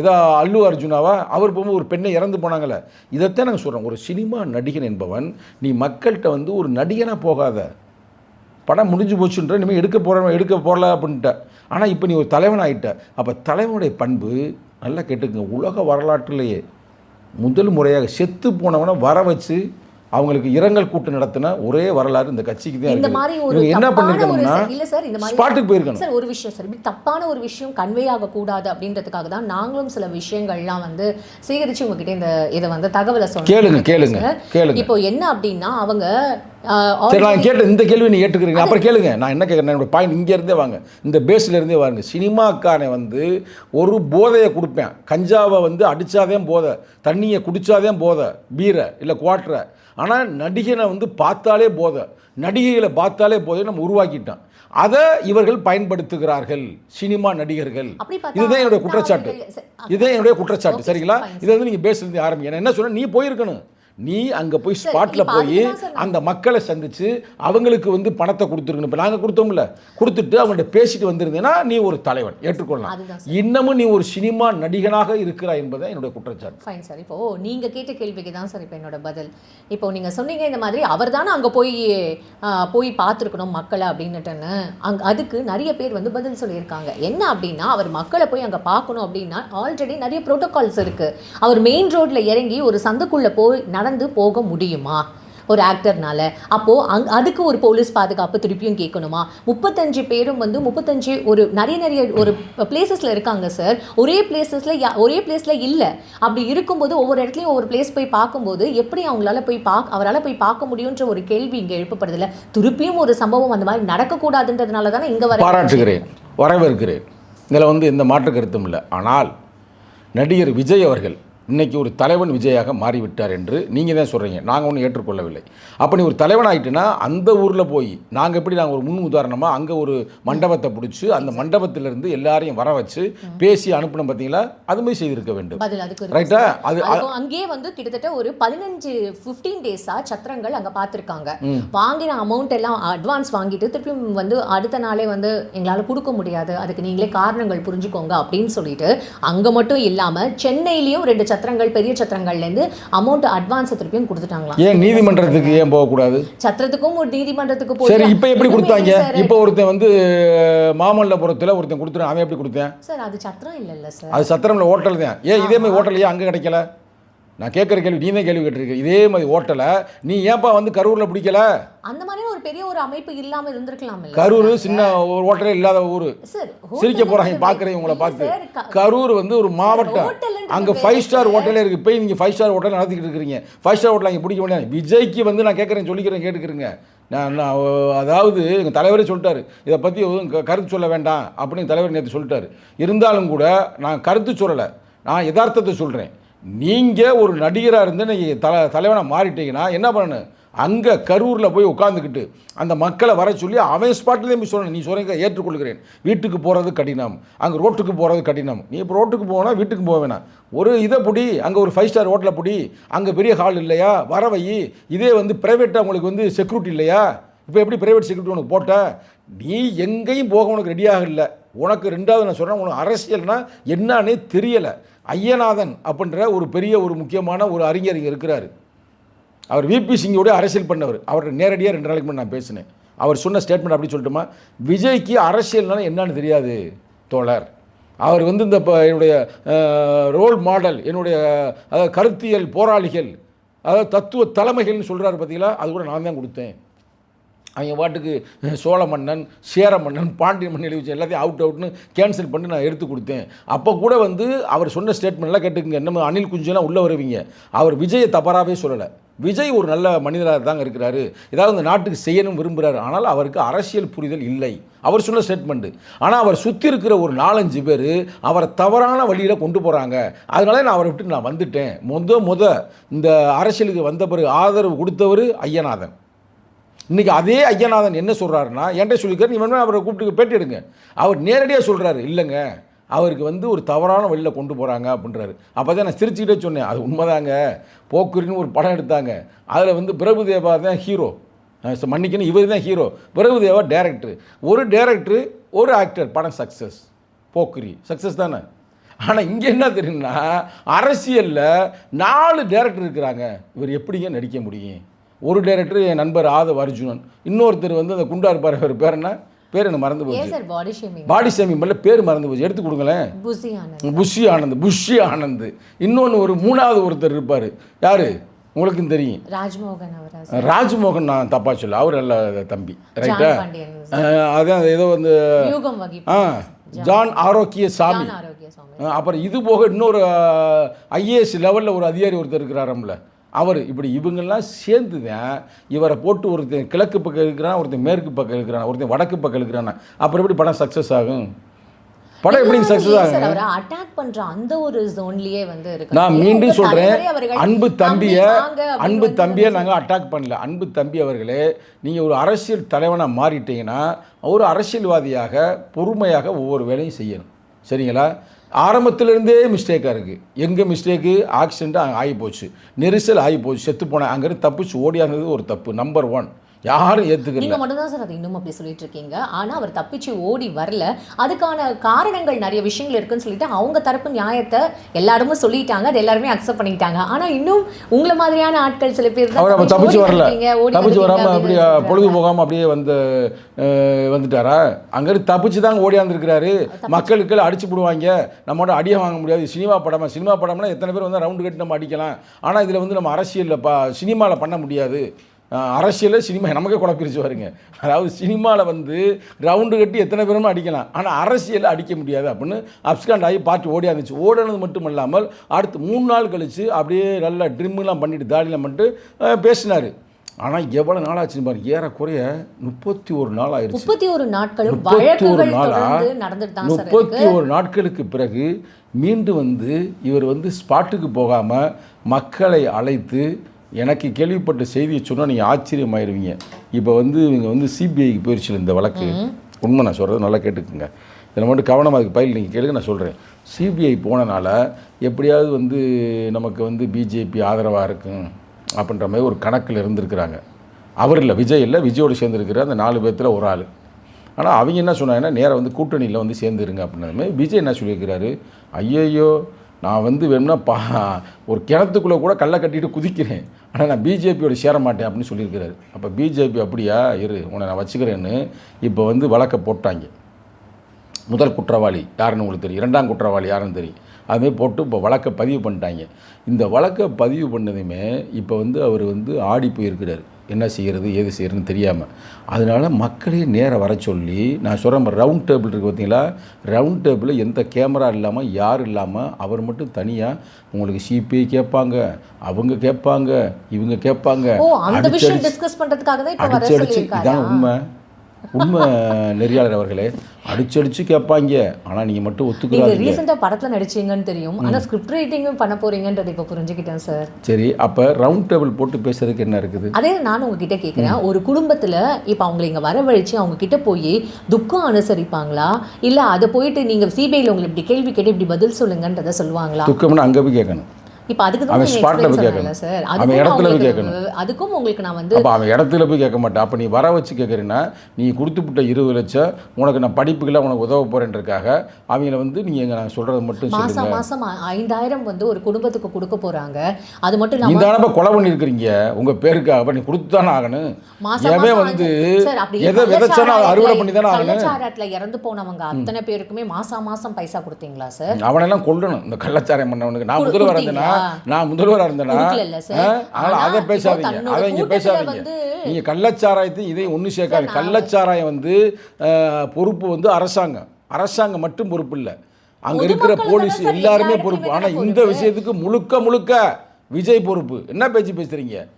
ஏதோ அல்லு அர்ஜுனாவா? அவர் போகும்போது ஒரு பெண்ணை இறந்து போனாங்களே இதைத்தான் நாங்கள் சொல்கிறோம் ஒரு சினிமா நடிகன் என்பவன் நீ மக்கள்கிட்ட வந்து ஒரு நடிகனாக போகாத. படம் முடிஞ்சு போச்சுன்ற இனிமேல் எடுக்க போகிறவன் எடுக்க போகல அப்படின்ட்ட. ஆனால் இப்போ நீ ஒரு தலைவன் ஆகிட்ட அப்போ தலைவனுடைய பண்பு நல்லா கேட்டுக்குங்க. உலக வரலாற்றிலேயே முதல் முறையாக செத்து போனவனை வர வச்சு அவங்களுக்கு இரங்கல் கூட்டம் நடத்தின ஒரே வரலாறு இந்த கட்சிக்கு தான் இந்த. மாதிரி ஒரு என்ன பண்ணிருக்கணும்னா இல்ல சார் இந்த மாதிரி ஸ்பாட்டுக்கு போயிருக்கணும். சார் ஒரு விஷயம் சார் இப்படி தப்பான ஒரு விஷயம் கன்வே ஆகக்கூடாது அப்படின்றதுக்காக தான் நாங்களும் சில விஷயங்கள்லாம் வந்து சேகரிச்சு உங்ககிட்ட இந்த இதை வந்து தகவலை சொன்னோம். கேளுங்க கேளுங்க கேளுங்க. இப்போ என்ன அப்படின்னா அவங்க சரி நான் கேட்ட இந்த கேள்வி நீ ஏற்றுக்கிறீங்க. அப்புறம் கேளுங்க. நான் என்ன கேட்குறேன்? என்னோட பாயிண்ட் இங்கே இருந்தே வாங்க. இந்த பேஸ்ல இருந்தே வாங்க சினிமாக்காரன் வந்து ஒரு போதையை கொடுப்பேன். கஞ்சாவை வந்து அடித்தாதான் போதை. தண்ணியை குடித்தாதான் போதை. பீரை இல்லை குவாட்டரை. ஆனால் நடிகனை வந்து பார்த்தாலே போதை. நடிகைகளை பார்த்தாலே போதை. நம்ம உருவாக்கிட்டோம். அதை இவர்கள் பயன்படுத்துகிறார்கள். சினிமா நடிகர்கள். இதுதான் என்னுடைய குற்றச்சாட்டு. இதுதான் என்னுடைய குற்றச்சாட்டு. சரிங்களா? இதை வந்து நீங்கள் பேசுறது ஆரம்பிங்க. நான் என்ன சொன்னேன் நீ போயிருக்கணும். நீ அங்கே போய் ஸ்பாட்டில் போய் அந்த மக்களை சந்திச்சு அவங்களுக்கு வந்து பணத்தை கொடுத்துருக்கணும். இப்போ நாங்கள் கொடுத்தோம்ல. கொடுத்துட்டு அவங்கள்ட்ட பேசிட்டு வந்திருந்தேன்னா நீ ஒரு தலைவன். ஏற்றுக்கொள்ளலாம். இன்னமும் நீ ஒரு சினிமா நடிகனாக இருக்கிறாய் என்பதை என்னுடைய குற்றச்சாட்டு. ஃபைன் சார் இப்போ நீங்க கேட்ட கேள்விக்கு தான் சார் இப்போ என்னோட பதில். இப்போ நீங்க சொன்னீங்க இந்த மாதிரி அவர் தானே அங்க போய் போய் பார்த்துருக்கணும் மக்களை அப்படின்னுட்டுன்னு. அங்க அதுக்கு நிறைய பேர் வந்து பதில் சொல்லியிருக்காங்க. என்ன அப்படின்னா அவர் மக்களை போய் அங்க பார்க்கணும் அப்படின்னா ஆல்ரெடி நிறைய ப்ரோட்டோகால்ஸ் இருக்கு. அவர் மெயின் ரோட்ல இறங்கி ஒரு சந்துக்குள்ள போய் கடந்து போக முடியுமா? ஒரு ஆக்டர்னால அப்போ அங் அதுக்கு ஒரு போலீஸ் பாதுகாப்பு திருப்பியும் கேட்கணுமா? முப்பத்தஞ்சு பேரும் வந்து முப்பத்தஞ்சு ஒரு நிறைய நிறைய ஒரு பிளேசஸ்ல இருக்காங்க சார் ஒரே பிளேசஸ்ல ஒரே பிளேஸ்ல இல்ல. அப்படி இருக்கும்போது ஒவ்வொரு இடத்துலயும் ஒவ்வொரு பிளேஸ் போய் பார்க்கும்போது எப்படி அவங்களால போய் பார்க்க அவரால் போய் பார்க்க முடியுன்ற ஒரு கேள்வி இங்க எழுப்பப்படுதில்ல. திருப்பியும் ஒரு சம்பவம் அந்த மாதிரி நடக்கக்கூடாதுன்றதுனால தானே இங்க வர பாராட்டுகிறேன். வரவேற்கிறேன். இதில் வந்து எந்த மாற்று கருத்தும் இல்லை. ஆனால் நடிகர் விஜய் அவர்கள் இன்னைக்கு ஒரு தலைவன் விஜயாக மாறிவிட்டார் என்று நீங்கள் தான் சொல்கிறீங்க நாங்கள் ஒன்றும் ஏற்றுக்கொள்ளவில்லை. அப்போ நீ ஒரு தலைவன் ஆயிட்டுனா அந்த ஊரில் போய் நாங்கள் எப்படி நாங்கள் ஒரு முன் உதாரணமாக அங்கே ஒரு மண்டபத்தை பிடிச்சி அந்த மண்டபத்திலிருந்து எல்லாரையும் வர வச்சு பேசி அனுப்பணும் பார்த்தீங்களா அதுமாதிரி செய்திருக்க வேண்டும். ரைட்டா. அது அங்கேயே வந்து கிட்டத்தட்ட ஒரு பதினஞ்சு ஃபிஃப்டீன் டேஸா சத்திரங்கள் அங்க பார்த்திருக்காங்க. வாங்கின அமௌண்ட் எல்லாம் அட்வான்ஸ் வாங்கிட்டு திருப்பி வந்து அடுத்த நாளே வந்து எங்களால கொடுக்க முடியாது. அதுக்கு நீங்களே காரணங்கள் புரிஞ்சுக்கோங்க அப்படின்னு சொல்லிட்டு அங்க மட்டும் இல்லாம சென்னையிலயும் ரெண்டு சத்திரங்கள் பெரிய சத்திரங்கள்ல இருந்து அமௌண்ட் அட்வான்ஸ் திருப்பியும் கொடுத்துட்டாங்களாம் ஏன் நீதிமன்றத்துக்கு ஏன் போகக்கூடாது? சத்திரத்துக்கும் ஒரு நீதிமன்றத்துக்கு சரி இப்போ எப்படி கொடுத்தாங்க? இப்போ ஒருத்தன் வந்து மாமல்லபுரத்தில் ஒருத்தன் கொடுத்துருவான் அவன் எப்படி கொடுத்தேன்? சார் அது சத்திரம் இல்லைல்ல சார். அது சத்திரம்ல ஹோட்டல் தான். ஏன் இதே மாதிரி ஹோட்டல் ஏன் அங்கே கிடைக்கல? நான் கேட்குற கேள்வி நீ தான் கேள்வி கேட்டிருக்க இதே மாதிரி ஹோட்டலை நீ ஏன்பா வந்து கரூரில் பிடிக்கல? அந்த மாதிரி ஒரு பெரிய ஒரு அமைப்பு இல்லாம இருந்திருக்கலாம் கரூர் சின்ன ஒரு ஹோட்டலே இல்லாத ஊர். சார் சிரிக்க போகிறாங்க பார்க்குறேன் உங்களை பார்த்து. கரூர் வந்து ஒரு மாவட்டம். அங்கே ஃபைவ் ஸ்டார். ஹோட்டலே இருக்குது போய் நீங்கள் ஃபைவ் ஸ்டார் ஹோட்டல் நடத்திக்கிட்டு இருக்கிறீங்க. ஃபைவ் ஸ்டார் ஹோட்டல் அங்கே பிடிக்க முடியாது. விஜய்க்கு வந்து நான் கேட்குறேன் சொல்லிக்கிறேன் கேட்டுக்கிறேங்க. நான் நான் அதாவது எங்கள் தலைவரே சொல்லிட்டாரு. இதை பற்றி எதுவும் கருத்து சொல்ல வேண்டாம் அப்படின்னு தலைவர் நேற்று சொல்லிட்டாரு. இருந்தாலும் கூட நான் கருத்து சொல்லலை. நான் யதார்த்தத்தை சொல்கிறேன் நீங்கள் ஒரு நடிகராக இருந்து நீங்கள் தலை தலைவனாக மாறிட்டீங்கன்னா என்ன பண்ணணும்? அங்கே கரூரில் போய் உட்காந்துக்கிட்டு அந்த மக்களை வர சொல்லி அவன் ஸ்பாட்லேயே போய் சொல்லணும். நீ சொல்கிறீங்க ஏற்றுக்கொள்கிறேன். வீட்டுக்கு போகிறது கடினம். அங்கே ரோட்டுக்கு போகிறது கடினம். நீ இப்போ ரோட்டுக்கு போனால் வீட்டுக்கு போக வேணாம். ஒரு இதை பிடி அங்கே ஒரு ஃபைவ் ஸ்டார் ஹோட்டலில் பிடி அங்கே பெரிய ஹால் இல்லையா? வர வை. இதே வந்து ப்ரைவேட்டாக உங்களுக்கு வந்து செக்யூரிட்டி இல்லையா? இப்போ எப்படி ப்ரைவேட் செக்யூரிட்டி உனக்கு போட்ட? நீ எங்கேயும் போக உனக்கு ரெடியாக இல்லை உனக்கு ரெண்டாவது நான் சொல்கிறேன் உனக்கு அரசியல்னால் என்னன்னே தெரியலை. ஐயநாதன் அப்படின்ற ஒரு பெரிய ஒரு முக்கியமான ஒரு அறிஞர் இங்கே இருக்கிறார். அவர் விபி சிங்கோட அரசியல் பண்ணவர். அவர்கிட்ட நேரடியாக ரெண்டு நாளைக்கு முன்னாடி நான் பேசினேன். அவர் சொன்ன ஸ்டேட்மெண்ட் அப்படி சொல்லட்டுமா? விஜய்க்கு அரசியல்னால என்னன்னு தெரியாது தோழர். அவர் வந்து இந்த இப்போ என்னுடைய ரோல் மாடல் என்னுடைய அதாவது கருத்தியல் போராளிகள் அதாவது தத்துவ தலைமைகள்னு சொல்கிறாரு பார்த்தீங்களா அது கூட நான் தான் கொடுத்தேன். அவங்க பாட்டுக்கு சோழ மன்னன் சேர மன்னன் பாண்டிய மன்னன் எழுதி வச்சு எல்லாத்தையும் அவுட் அவுட்னு கேன்சல் பண்ணி நான் எடுத்து கொடுத்தேன். அப்போ கூட வந்து அவர் சொன்ன ஸ்டேட்மெண்ட்லாம் கேட்டுக்குங்க. நம்ம அனில் குஞ்செல்லாம் உள்ளே வருவீங்க. அவர் விஜயை தவறாகவே சொல்லலை. விஜய் ஒரு நல்ல மனிதராக தாங்க இருக்கிறாரு. ஏதாவது இந்த நாட்டுக்கு செய்யணும் விரும்புகிறாரு ஆனால் அவருக்கு அரசியல் புரிதல் இல்லை. அவர் சொன்ன ஸ்டேட்மெண்ட்டு ஆனால் அவர் சுற்றி இருக்கிற ஒரு நாலஞ்சு பேர் அவரை தவறான வழியில் கொண்டு போகிறாங்க அதனால நான் அவரை விட்டு நான் வந்துட்டேன். முத முத இந்த அரசியலுக்கு வந்த பிறகு ஆதரவு கொடுத்தவர் ஐயநாதன். இன்றைக்கி அதே ஐயநாதன் என்ன சொல்கிறாருன்னா என்கிட்ட சொல்லிக்கிறார் நீ வேணுமே அவரை கூப்பிட்டு பேட்டி எடுங்க. அவர் நேரடியாக சொல்கிறாரு இல்லைங்க அவருக்கு வந்து ஒரு தவறான வழியில் கொண்டு போகிறாங்க அப்படின்றாரு. அப்போ தான் நான் சிரிச்சுக்கிட்டே சொன்னேன் அது உண்மைதாங்க. போக்குரின்னு ஒரு படம் எடுத்தாங்க. அதில் வந்து பிரபுதேவா தான் ஹீரோ மன்னிக்கணும் இவர் தான் ஹீரோ பிரபுதேவா டேரக்டர் ஒரு டேரக்டர் ஒரு ஆக்டர் படம் சக்ஸஸ் போக்குரி. சக்ஸஸ் தானே. ஆனால் இங்கே என்ன தெரியும்னா அரசியலில் நாலு டேரக்டர் இருக்கிறாங்க. இவர் எப்படிங்க நடிக்க முடியும்? ஒரு டேரக்டர் என் நண்பர் ஆதவ் அர்ஜுனன். இன்னொருத்தர் வந்து அந்த குண்டா இருப்பார் அவர் பேர் என்ன? பேர் எனக்கு மறந்து போச்சு? பாடி ஷேமிங் மேலே பேர் மறந்து போச்சு. எடுத்து கொடுங்களேன். புஷி ஆனந்த். புஷி ஆனந்த் இன்னொன்று ஒரு மூணாவது ஒருத்தர் இருப்பார். யார்? உங்களுக்கும் தெரியும். ராஜ்மோகன் ராஜ்மோகன் நான் தப்பா சொல்ல அவர் நல்ல தம்பி. ரைட்டா அதான் ஏதோ வந்து ஆ ஜான் ஆரோக்கிய சாமி. அப்புறம் இது போக இன்னொரு ஐஏஎஸ் லெவலில் ஒரு அதிகாரி ஒருத்தர் இருக்கிறாரம்ல. அவர் இப்படி இவங்கெல்லாம் சேர்ந்து தான் இவரை போட்டு ஒருத்தன் கிழக்கு பக்கம் இருக்கிறான் ஒருத்தன் மேற்கு பக்கம் இருக்கிறான் ஒருத்தன் வடக்கு பக்கம் இருக்கிறான் அப்புறம் எப்படி படம் சக்ஸஸ் ஆகும்? படம் எப்படி சக்ஸஸ் ஆகும் அவரை அட்டாக் பண்ற அந்த ஒரு ஜோன்லயே வந்து இருக்கு. நான் மீண்டும் சொல்றேன் அன்பு தம்பியை அன்பு தம்பியை நாங்கள் அட்டாக் பண்ணல. அன்பு தம்பி அவர்களே நீங்கள் ஒரு அரசியல் தலைவனாக மாறிட்டீங்கன்னா ஒரு அரசியல்வாதியாக பொறுமையாக ஒவ்வொரு வேலையும் செய்யணும். சரிங்களா? ஆரம்பத்திலிருந்தே மிஸ்டேக்காக இருக்குது எங்கே மிஸ்டேக்கு ஆக்சிடென்ட் ஆகி போச்சு. நெரிசல் ஆகி போச்சு. செத்து போனேன் அங்கேருந்து தப்பிச்சு ஓடியாந்தது ஒரு தப்பு. நம்பர் ஒன் யாரும் ஏற்றுக்கல நீங்க மட்டும் தான் சார் அதை இன்னும் அப்படி சொல்லிட்டு இருக்கீங்க. ஆனா அவர் தப்பிச்சு ஓடி வரல. அதுக்கான காரணங்கள் நிறைய விஷயங்கள் இருக்குன்னு சொல்லிட்டு அவங்க தரப்பு நியாயத்தை எல்லாருமே சொல்லிட்டாங்க. அது எல்லாருமே அக்செப்ட் பண்ணிட்டாங்க ஆனா இன்னும் உங்களை மாதிரியான ஆட்கள் சில பேர் தான் அவர் அப்போ தப்பிச்சு வரல. தப்பிச்சு வராமல் அப்படியே. பொழுது போகாமல் அப்படியே வந்து வந்துட்டாரா? அங்கேருந்து தப்பிச்சு தாங்க ஓடியாந்துருக்கிறாரு மக்களுக்கு அடிச்சு போடுவாங்க. நம்மளோட அடியை வாங்க முடியாது. சினிமா படமா சினிமா படம்னா எத்தனை பேர் வந்து ரவுண்டு கட்டி நம்ம அடிக்கலாம். ஆனால் இதில் வந்து நம்ம அரசியலில் பா சினிமாவில் பண்ண முடியாது. அரசியலில் சினிமா நமக்கே குழப்பிரிச்சு வருங்க. அதாவது சினிமாவில் வந்து ரவுண்டு கட்டி எத்தனை பேருமே அடிக்கலாம். ஆனால் அரசியலில் அடிக்க முடியாது அப்படின்னு அப்ஸ்காண்ட் ஆகி பார்ட்டி ஓடியாந்துச்சு ஓடினது மட்டும் இல்லாமல் அடுத்து மூணு நாள் கழித்து அப்படியே நல்லா ட்ரிம்லாம் பண்ணிட்டு தாடிலாம் பண்ணிட்டு பேசினாரு. ஆனால் எவ்வளோ நாள் ஆச்சுன்னு பாருங்க ஏறக்குறைய முப்பத்தி ஒரு நாள் ஆயிடுச்சு முப்பத்தி ஒரு நாட்களும் முப்பத்தி ஒரு வழக்குகள் நாளா? தொடர்ந்து நடந்துட்டு தான் சார் முப்பத்தி ஒரு நாட்களுக்கு பிறகு மீண்டும் வந்து இவர் வந்து ஸ்பாட்டுக்கு போகாமல் மக்களை அழைத்து எனக்கு கேள்விப்பட்ட செய்தியை சொன்னால் நீங்கள் ஆச்சரியமாயிருவீங்க. இப்போ வந்து இவங்க வந்து சிபிஐக்கு போயிடுச்சு இந்த வழக்கு. உண்மை நான் சொல்கிறது நல்லா கேட்டுக்குங்க. இதில் மட்டும் கவனம் அதுக்கு பயில் நீங்கள் கேளுங்க நான் சொல்கிறேன் சிபிஐ போனனால எப்படியாவது வந்து நமக்கு வந்து பிஜேபி ஆதரவாக இருக்கும் அப்படின்ற மாதிரி ஒரு கணக்கில் இருந்திருக்கிறாங்க. அவர் இல்லை விஜய் இல்லை விஜயோடு சேர்ந்துருக்கிற அந்த நாலு பேர்த்தில் ஒரு ஆள். ஆனால் அவங்க என்ன சொன்னாங்கன்னா நேராக வந்து கூட்டணியில் வந்து சேர்ந்துருங்க அப்படின்னதுமே விஜய் என்ன சொல்லியிருக்கிறாரு? ஐயையோ நான் வந்து வேணும்னா பா ஒரு கிணத்துக்குள்ளே கூட கல்லை கட்டிட்டு குதிக்கிறேன். ஆனால் நான் பிஜேபியோட சேர மாட்டேன் அப்படின்னு சொல்லியிருக்கிறாரு. அப்போ பிஜேபி அப்படியா? இரு உன்னை நான் வச்சுக்கிறேன்னு இப்போ வந்து வழக்கை போட்டாங்க. முதல் குற்றவாளி யாருன்னு உங்களுக்கு தெரியும்? இரண்டாம் குற்றவாளி யாருன்னு தெரியும்? அதுமாரி போட்டு இப்போ வழக்கை பதிவு பண்ணிட்டாங்க. இந்த வழக்கை பதிவு பண்ணதுமே இப்போ வந்து அவர் வந்து ஆடி போயிருக்கிறார். என்ன செய்கிறது ஏது செய்கிறதுன்னு தெரியாமல் அதனால மக்களையே நேராக வர சொல்லி நான் சொல்கிறேன் ரவுண்ட் டேபிள் இருக்குது பார்த்தீங்களா? ரவுண்ட் டேபிளில் எந்த கேமரா இல்லாமல் யார் இல்லாமல் அவர் மட்டும் தனியாக உங்களுக்கு சிபிஐ கேட்பாங்க அவங்க கேட்பாங்க இவங்க கேட்பாங்க. அடிச்சு அடிச்சு இதான் உண்மை. உண்மை நெறியாளர் அவர்களே அடிச்சு அடிச்சு கேட்பாங்க. ஆனால் நீங்கள் மட்டும் நீங்க ஒத்துக்கிறாதீங்க ரீசெண்டா படத்துல நடிச்சீங்கன்னு தெரியும். ஆனா ஸ்கிரிப்ட் ரைட்டிங்கும் பண்ண போறீங்கன்றது இப்ப புரிஞ்சுக்கிட்டேன் சார் சரி அப்போ ரவுண்ட் டேபிள் போட்டு பேசுறதுக்கு என்ன இருக்குது? அதே நானும் உங்ககிட்ட கேட்குறேன் ஒரு குடும்பத்துல இப்ப அவங்களை இங்க வரவழைச்சு அவங்க கிட்ட போய் துக்கம் அனுசரிப்பாங்களா? இல்ல அதை போயிட்டு நீங்க சிபிஐல உங்களுக்கு இப்படி கேள்வி கேட்டு இப்படி பதில் சொல்லுங்கன்றத சொல்லுவாங்களா? துக்கம்னு அங்கே போய் கேட்கணும். இப்ப அதுக்கு அவன் நீங்க spot ல explain போய் கேட்கணும். சார் அவன் இடத்துல போய் கேட்கணும். அதுக்கும் உங்களுக்கு நான் வந்து அப்போ அவன் இடத்துல போய் கேட்க மாட்டான். அப்போ நீ வர வச்சு கேட்குறீன்னா நீ கொடுத்துவிட்ட இருபது லட்சம் உனக்கு நான் படிப்புக்கெல்லாம் உனக்கு உதவ போகிறேன்றக்காக அவங்கள வந்து நீங்கள் எங்க நான் சொல்கிறத மட்டும் சொல்லுங்க. மாசம் ஐந்தாயிரம் வந்து ஒரு குடும்பத்துக்கு கொடுக்க போறாங்க. அது மட்டும் நீ இல்லாம தானப்பா கொலை பண்ணியிருக்கிறீங்க? உங்கள் பேருக்காக அப்போ நீ கொடுத்து தானே ஆகணும். மாசம் வந்து எதை விதைச்சானோ அதை அறுவடை பண்ணி தானே ஆகணும். கள்ளச்சாராயத்துல இறந்து போனவங்க அத்தனை பேருக்குமே மாசம் மாசம் பைசா கொடுத்தீங்களா சார் அவனெல்லாம் கொல்லணும். இந்த கள்ளச்சாரம் பண்ணவனுக்கு. நான் இருந்தேனா கொடுத்தீங்களா? நான் முதல்வராக இருந்தேனா? கொடுக்கல சார். ஆ? அதனால அதை பேசாதீங்க. அதை இங்கே பேசாதீங்க. வந்து- நீங்க கள்ளச்சாராயத்தையும் இதையும் ஒன்று சேர்க்காது கள்ளச்சாராயம் வந்து பொறுப்பு வந்து அரசாங்கம். அரசாங்கம் மட்டும் பொறுப்பு இல்லை. அங்க இருக்கிற போலீஸ் எல்லாருமே எல்லா பொறுப்பு. இடத்துலயுமே ஆனா இந்த விஷயத்துக்கு முழுக்க முழுக்க விஜய் பொறுப்பு. என்ன பேச்சு பேசுறீங்க?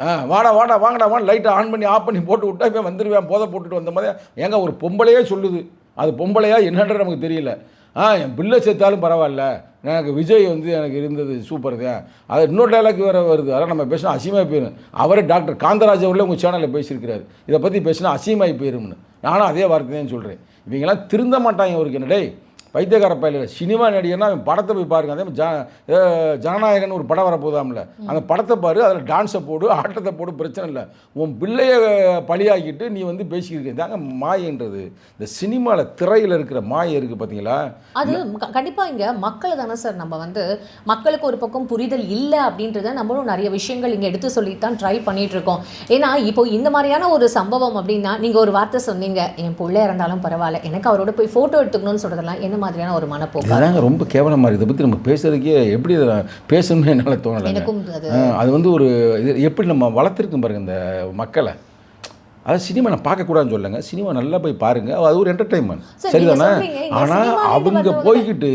ஆ வாடா வாடா வாங்கடா வாங்க லைட்டை ஆன் பண்ணி ஆஃப் பண்ணி போட்டு விட்டா இப்போ வந்துடுவேன் போதை போட்டுட்டு வந்த மாதிரி. ஏங்க ஒரு பொம்பளையே சொல்லுது. அது பொம்பளையா என்னன்றது நமக்கு தெரியல. ஆ என் பிள்ளை செத்தாலும் பரவாயில்ல. எனக்கு விஜய் வந்து எனக்கு இருந்தது சூப்பர் தான் அது இன்னொரு டைலாக் வேறு வருது. அதெல்லாம் நம்ம பேசினா அசியமாக போயிடும் அவரே டாக்டர் காந்தராஜ் அவர்களே உங்கள் சேனலில் பேசியிருக்கிறாரு. இதை பற்றி பேசினா அசியமாகி போயிடும்னு நானும் அதே வார்த்தை தான் சொல்கிறேன் இவங்கெல்லாம் திருந்த மாட்டாங்க ஒரு என்ன டேய் பயில சினிமா நடிகர்னா அவன் படத்தை போய் பாருங்க. அதே மாதிரி ஜா ஜனநாயகன் ஒரு படம் வரப்போதாம்ல. அந்த படத்தை பாரு அதில் டான்ஸை போடு ஆட்டத்தை போடு பிரச்சனை இல்லை. உன் பிள்ளைய பலியாக்கிட்டு நீ வந்து பேசிக்கிட்டு தாங்க மாயன்றது. இந்த சினிமாவில் திரையில் இருக்கிற மாய இருக்குது பார்த்தீங்களா அது க- இங்கே மக்களை தானே சார். நம்ம வந்து மக்களுக்கு ஒரு பக்கம் புரிதல் இல்லை அப்படின்றத நம்மளும் நிறைய விஷயங்கள் இங்கே எடுத்து சொல்லித்தான் ட்ரை பண்ணிட்டு இருக்கோம். ஏன்னா இப்போ இந்த மாதிரியான ஒரு சம்பவம் அப்படின்னா நீங்கள் ஒரு வார்த்தை சொன்னீங்க. என் பிள்ளை இருந்தாலும் பரவாயில்ல. எனக்கு அவரோட போய் ஃபோட்டோ எடுத்துக்கணும்னு சொல்கிறதெல்லாம் என்ன மாதிரியான ஒரு மனப்போக்கு. இதுதாங்க ரொம்ப கேவலமாக இருக்குது. இதை பற்றி நம்ம பேசுறதுக்கே எப்படி இதை பேசணும்னு என்னால் அது ஆ, அது வந்து ஒரு இது எப்படி நம்ம வளர்த்துருக்கோம் பாருங்க இந்த மக்களை. அது சினிமா நான் பார்க்கக்கூடாதுன்னு சொல்லுங்க சினிமா நல்லா போய் பாருங்க. அது ஒரு என்டர்டைன்மெண்ட் சரி, சரிதானே? ஆனால் அவங்க போய்கிட்டு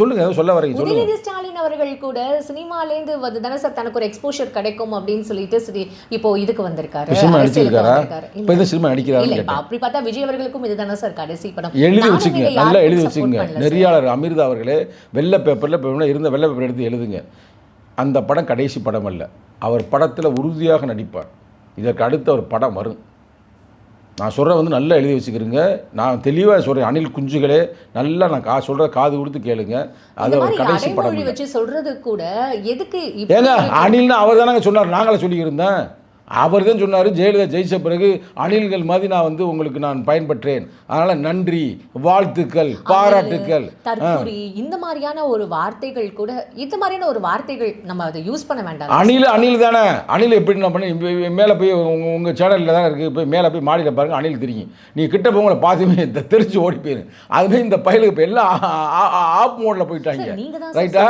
சொல்லுங்க சொல்ல வரீங்க சொல்லுங்க. ஸ்டாலின் அவர்கள் கூட சினிமாலேருந்து வந்து தானே சார் தனக்கு ஒரு எக்ஸ்போஷர் கிடைக்கும் அப்படின்னு சொல்லிட்டு சரி இப்போ இதுக்கு வந்திருக்காரு. இப்போ சினிமா நடிச்சிருக்காரா. இப்போ இந்த சினிமா இப்ப அப்படி பார்த்தா விஜய் அவர்களுக்கும் இதுதானே சார் கடைசி படம். எழுதி இதை நல்லா எழுதி சார். நெறியாளர் அமிர்தா அவர்களே வெள்ளை பேப்பரில் இப்போ இருந்த வெள்ளை பேப்பர் எடுத்து எழுதுங்க. அந்த படம் கடைசி படம் அல்ல. அவர் படத்தில் உறுதியாக நடிப்பார். இதற்கு அடுத்த ஒரு படம் வரும். நான் சொல்கிற வந்து நல்லா எழுதி வச்சுக்கிறேங்க. நான் தெளிவாக சொல்கிறேன் அணில் குஞ்சுகளே நல்லா நான் கா சொல்கிற காது கொடுத்து கேளுங்க. அது அவர் மாதிரி கடைசி படம் வச்சு சொல்றது கூட எதுக்கு ஏங்க அணில்னு அவர் தானங்க சொன்னார். நாங்களே சொல்லியிருந்தேன். அவர் தான் சொன்னார் ஜெயலலிதா ஜெயிச்ச பிறகு அணில்கள் மாதிரி நான் வந்து உங்களுக்கு நான் பயன்பற்றேன். அதனால் நன்றி வாழ்த்துக்கள் பாராட்டுக்கள். இந்த மாதிரியான ஒரு வார்த்தைகள் கூட இந்த மாதிரியான ஒரு வார்த்தைகள் நம்ம அதை யூஸ் பண்ண வேண்டாம். அணில் அணில் தானே? அணில் எப்படி நான் பண்ணி மேலே போய் உங்கள் சேனலில் தானே இருக்குது போய் மேலே போய் மாடியில் பாருங்கள் அணில் தெரியும். நீ கிட்ட போய் உங்களை பார்த்துமே தெரிச்சு ஓடி போயிரு. அதுமாதிரி இந்த பயலுக்கு இப்போ எல்லாம் ஆப் மோடில் போயிட்டாங்க. ரைட்டா.